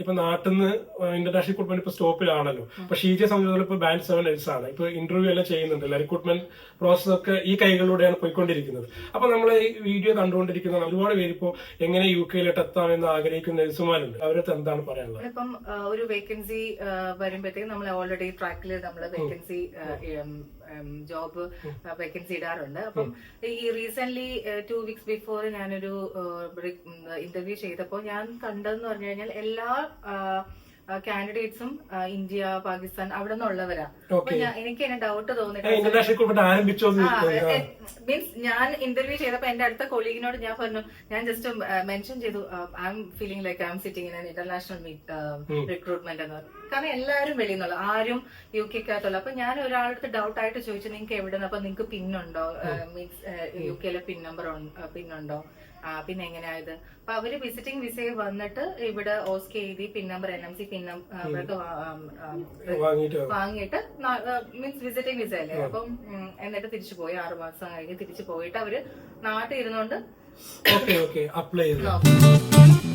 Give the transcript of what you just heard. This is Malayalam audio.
ഇപ്പൊ നാട്ടിൽ നിന്ന് ഇന്റർനാഷണൽ റിക്രൂട്ട്മെന്റ് ഇപ്പൊ സ്റ്റോപ്പിലാണല്ലോ അപ്പൊ ഷീജയെ സംബന്ധിച്ചിടത്തോളം ഇപ്പൊ ബാൻഡ് സെവൻ എൽസ് ആണ്. ഇപ്പൊ ഇന്റർവ്യൂ എല്ലാം ചെയ്യുന്നുണ്ടല്ലോ റിക്രൂട്ട്മെന്റ് പ്രോസസ് ഒക്കെ ഈ കൈകളിലൂടെയാണ് പോയിക്കൊണ്ടിരിക്കുന്നത്. അപ്പൊ നമ്മൾ ഈ വീഡിയോ കണ്ടുകൊണ്ടിരിക്കുന്ന ഒരുപാട് പേര് ഇപ്പോ എങ്ങനെ യു കെയിലോട്ട് എത്താം എന്ന് ആഗ്രഹിക്കുന്ന നഴ്സുമാരുണ്ട്. അവരത് എന്താണ് പറയാനുള്ളത്? ഇപ്പം ഒരു വേക്കൻസി വരുമ്പോഴത്തേക്കും നമ്മൾ ഓൾറെഡി ട്രാക്കിൽ നമ്മൾ വേക്കൻസി ജോബ് വേക്കൻസി ഇടാറുണ്ട്. അപ്പം ഈ റീസെന്റ് ടു വീക്സ് ബിഫോർ ഞാനൊരു ഇന്റർവ്യൂ ചെയ്തപ്പോൾ ഞാൻ കണ്ടതെന്ന് പറഞ്ഞു കഴിഞ്ഞാൽ എല്ലാ കാൻഡിഡേറ്റ്സും ഇന്ത്യ പാകിസ്ഥാൻ അവിടെ നിന്നുള്ളവരാ. അപ്പൊ എനിക്ക് എന്നെ ഡൗട്ട് തോന്നിട്ട്. മീൻസ് ഞാൻ ഇന്റർവ്യൂ ചെയ്തപ്പോ എന്റെ അടുത്ത കൊളീഗിനോട് ഞാൻ പറഞ്ഞു ഞാൻ ജസ്റ്റ് മെൻഷൻ ചെയ്തു I'm feeling like I'm sitting in international recruitment എന്ന് പറഞ്ഞു. കാരണം എല്ലാവരും വെളിയിൽ നിന്നുള്ള. ആരും യു കെക്കകത്തുള്ള അപ്പൊ ഞാൻ ഒരാളടുത്ത് ഡൗട്ട് ആയിട്ട് ചോദിച്ചു നിങ്ങൾക്ക് എവിടെ നിന്ന്? അപ്പൊ നിങ്ങൾക്ക് പിന്നുണ്ടോ മീൻസ് യു കെയിലെ പിൻ നമ്പർ പിന്നുണ്ടോ പിന്നെ എങ്ങനെയായത് അപ്പൊ അവർ വിസിറ്റിംഗ് വിസയിൽ വന്നിട്ട് ഇവിടെ ഓസ്കെ എഴുതി PIN number N M C PIN number വാങ്ങിയിട്ട് മീൻസ് വിസിറ്റിംഗ് വിസ അല്ലേ? അപ്പം എന്നിട്ട് തിരിച്ചു പോയി. ആറു മാസം കഴിഞ്ഞ് തിരിച്ചു പോയിട്ട് അവർ നാട്ടിൽ ഇരുന്നോണ്ട് ഓക്കെ ഓക്കെ. അപ്ലൈ ചെയ്തു.